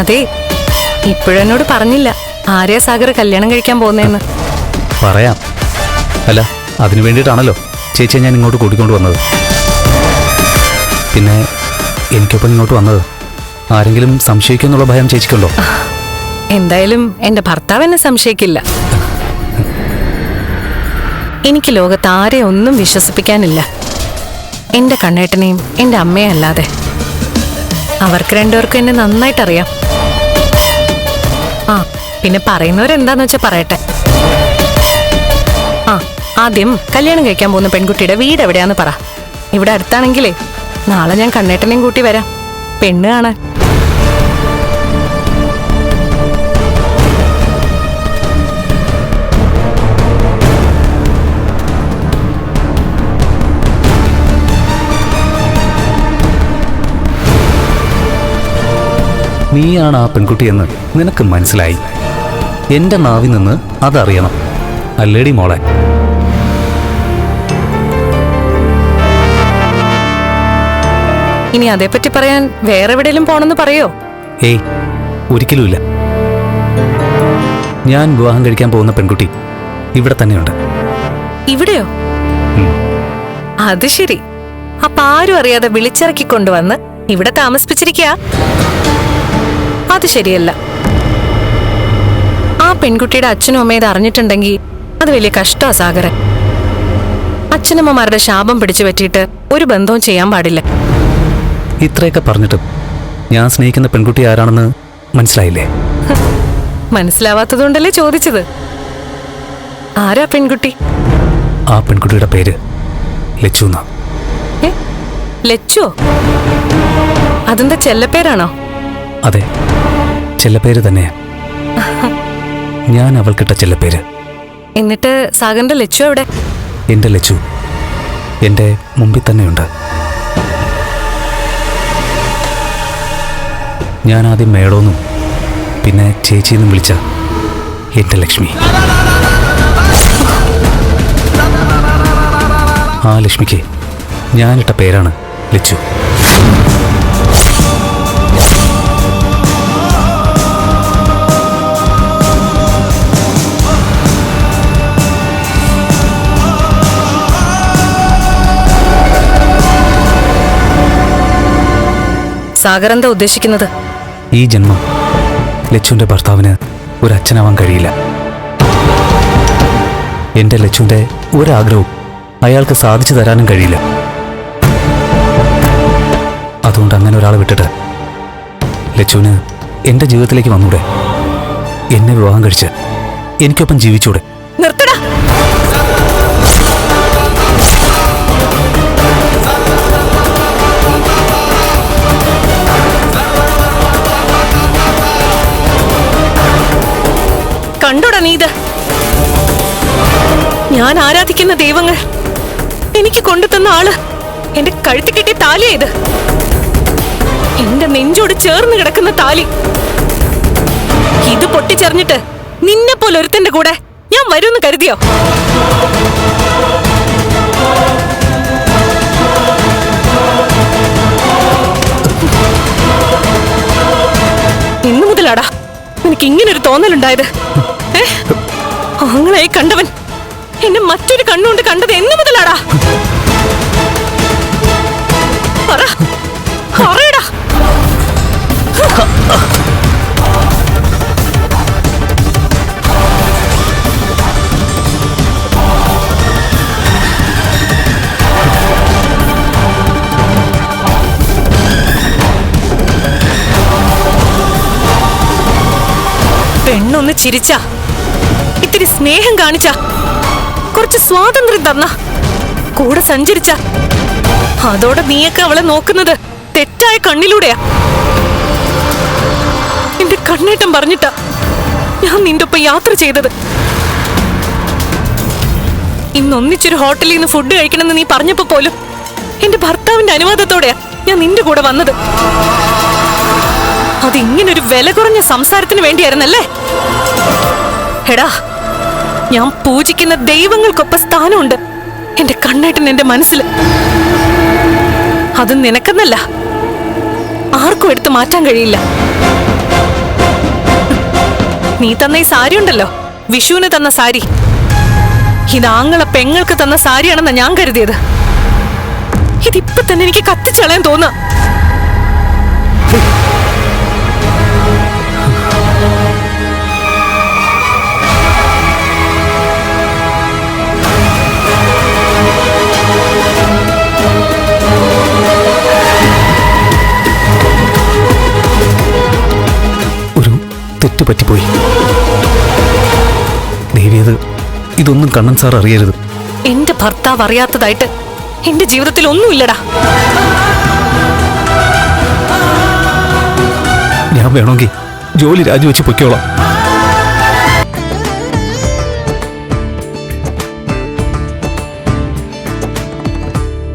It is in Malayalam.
അതെ ഇപ്പോഴെന്നോട് പറഞ്ഞില്ല. ആര്യ സാഗർ കല്യാണം കഴിക്കാൻ പോകുന്നതെന്ന് പറയാം. അല്ല അതിനു വേണ്ടിയിട്ടാണല്ലോ ചേച്ചിയെ ഞാൻ ഇങ്ങോട്ട് കൂട്ടിക്കൊണ്ട് വന്നത്. പിന്നെ എനിക്കൊപ്പം ഇങ്ങോട്ട് വന്നത് ആരെങ്കിലും സംശയിക്കുന്നുള്ള ഭയം ചേച്ചിക്കുണ്ടോ? എന്തായാലും എന്റെ ഭർത്താവ് എന്നെ സംശയിക്കില്ല. എനിക്ക് ലോകത്ത് ആരെ ഒന്നും വിശ്വസിപ്പിക്കാനില്ല. എന്റെ കണ്ണേട്ടനെയും എന്റെ അമ്മയെ അല്ലാതെ. അവർക്ക് രണ്ടുപേർക്കും എന്നെ നന്നായിട്ടറിയാം. ആ പിന്നെ പറയുന്നവരെന്താന്ന് വെച്ചാ പറയട്ടെ. ആ ആദ്യം കല്യാണം കഴിക്കാൻ പോകുന്ന പെൺകുട്ടിയുടെ വീട് എവിടെയാന്ന് പറ. ഇവിടെ അടുത്താണെങ്കിലേ നാളെ ഞാൻ കണ്ണേട്ടനെയും കൂട്ടി വരാം. പെണ്ണ് കാണാൻ. നീയാണ് ആ പെൺകുട്ടിയെന്ന് നിനക്ക് മനസ്സിലായി. എന്റെ നാവിൽ നിന്ന് അതറിയണം. അല്ലേടി മോളെ. ഇനി അതേപ്പറ്റി പറയാൻ വേറെ എവിടെയും പോണെന്ന് പറയോ? ഏയ് ഒരിക്കലുമില്ല. ഞാൻ വിവാഹം കഴിക്കാൻ പോകുന്ന പെൺകുട്ടി ഇവിടെ തന്നെയുണ്ട്. ഇവിടെയോ? അത് ശരി. അപ്പൊ ആരും അറിയാതെ വിളിച്ചിറക്കി കൊണ്ടുവന്ന് ഇവിടെ താമസിപ്പിച്ചിരിക്കുക അത് ശരിയല്ല. ആ പെൺകുട്ടിയുടെ അച്ഛനും അമ്മയും ഇത് അറിഞ്ഞിട്ടുണ്ടെങ്കിൽ അത് വലിയ കഷ്ടാ സാഗരൻ. അച്ഛനമ്മമാരുടെ ശാപം പിടിച്ചു പറ്റിയിട്ട് ഒരു ബന്ധവും ചെയ്യാൻ പാടില്ല. ഇത്രയൊക്കെ പറഞ്ഞിട്ടും ഞാൻ സ്നേഹിക്കുന്ന പെൺകുട്ടി ആരാണെന്ന് മനസ്സിലായില്ലേ? മനസ്സിലാവാത്തതുകൊണ്ടല്ലേ ചോദിച്ചത്? ആരാ പെൺകുട്ടി? ആ പെൺകുട്ടിയുടെ പേര് ലച്ചു ലച്ചോ? അതെന്താ ചെല്ലപ്പേരാണോ? അതെ. ചെല്ലപ്പേര് തന്നെയാ ഞാൻ അവൾക്കിട്ട ചെല്ലപ്പേര് എന്നിട്ട് സാഗറിന്റെ ലച്ചു എവിടെ? എന്റെ ലച്ചു. എന്റെ മുമ്പിൽ തന്നെയുണ്ട്. ഞാൻ ആദ്യം മേടോന്നും പിന്നെ ചേച്ചിയെന്നും വിളിച്ച എന്റെ ലക്ഷ്മി. ആ ലക്ഷ്മിക്ക് ഞാനിട്ട പേരാണ് ലച്ചു. സാഗർ എന്താ ഉദ്ദേശിക്കുന്നത്? ഈ ജന്മം ലച്ചുവിന്റെ ഭർത്താവിന് ഒരു അച്ഛനാവാൻ കഴിയില്ല. എന്റെ ലച്ചുവിന്റെ ഒരാഗ്രഹവും അയാൾക്ക് സാധിച്ചു തരാനും കഴിയില്ല. അതുകൊണ്ട് അങ്ങനെ ഒരാളെ വിട്ടിട്ട് ലച്ചുവിന് എന്റെ ജീവിതത്തിലേക്ക് വന്നൂടെ? എന്നെ വിവാഹം കഴിച്ച് എനിക്കൊപ്പം ജീവിച്ചൂടെ? നിർത്തടാ. കണ്ടോടാ നീ ഇത്? ഞാൻ ആരാധിക്കുന്ന ദൈവങ്ങൾ. എനിക്ക് കൊണ്ടുതന്ന ആൾ എന്റെ കഴുത്തി കെട്ടിയ താലിയാ ഇത്. എന്റെ നെഞ്ചോട് ചേർന്ന് കിടക്കുന്ന താലി. ഇത് പൊട്ടിച്ചെറിഞ്ഞിട്ട് നിന്നെ പോലെ ഒരുത്തന്റെ കൂടെ ഞാൻ വരുമെന്ന് കരുതിയോ? ഇന്നു മുതലാടാ എനിക്ക് ഇങ്ങനൊരു തോന്നലുണ്ടായത്? ആങ്ങളായി കണ്ടവൻ എന്നെ മറ്റൊരു കണ്ണുകൊണ്ട് കണ്ടത് എന്ന് മുതലാടാ. പറ. പറയടാ. പെണ്ണൊന്ന് ചിരിച്ച ഇത്തിരി സ്നേഹം കാണിച്ച. കുറച്ച് സ്വാതന്ത്ര്യം തന്ന. കൂടെ സഞ്ചരിച്ച. അതോടെ നീയൊക്കെ അവളെ നോക്കുന്നത് തെറ്റായ കണ്ണിലൂടെയാ. എന്റെ കണ്ണേട്ടം പറഞ്ഞിട്ടാ ഞാൻ നിന്റെ ഒപ്പം യാത്ര ചെയ്തത്. ഇന്നൊന്നിച്ചൊരു ഹോട്ടലിൽ നിന്ന് ഫുഡ് കഴിക്കണമെന്ന് നീ പറഞ്ഞപ്പോ പോലും എന്റെ ഭർത്താവിന്റെ അനുവാദത്തോടെയാ ഞാൻ നിന്റെ കൂടെ വന്നത്. അതിങ്ങനൊരു വില കുറഞ്ഞ സംസാരത്തിന് വേണ്ടിയായിരുന്നല്ലേ? എടാ ഞാൻ പൂജിക്കുന്ന ദൈവങ്ങൾക്കൊപ്പം സ്ഥാനമുണ്ട്. എന്റെ കണ്ണേട്ടൻ എന്റെ മനസ്സിൽ. അത് നിനക്കെന്നല്ല. ആർക്കും എടുത്ത് മാറ്റാൻ കഴിയില്ല. നീ തന്ന ഈ സാരി ഉണ്ടല്ലോ. വിഷുവിന് തന്ന സാരി. ഇത് ആങ്ങളെ പെങ്ങൾക്ക് തന്ന സാരിയാണെന്നാ ഞാൻ കരുതിയത്. ഇതിപ്പോ തന്നെ എനിക്ക് കത്തിച്ചളയാൻ തോന്നുക ദേവിയത് ഇതൊന്നും കണ്ണൻ സാർ അറിയരുത്. എന്റെ ഭർത്താവ് അറിയാത്തതായിട്ട് എന്റെ ജീവിതത്തിൽ ഒന്നുമില്ലടാ. ഞാൻ വേണമെങ്കിൽ ജോലി രാജിവെച്ച് പൊയ്ക്കോളാം.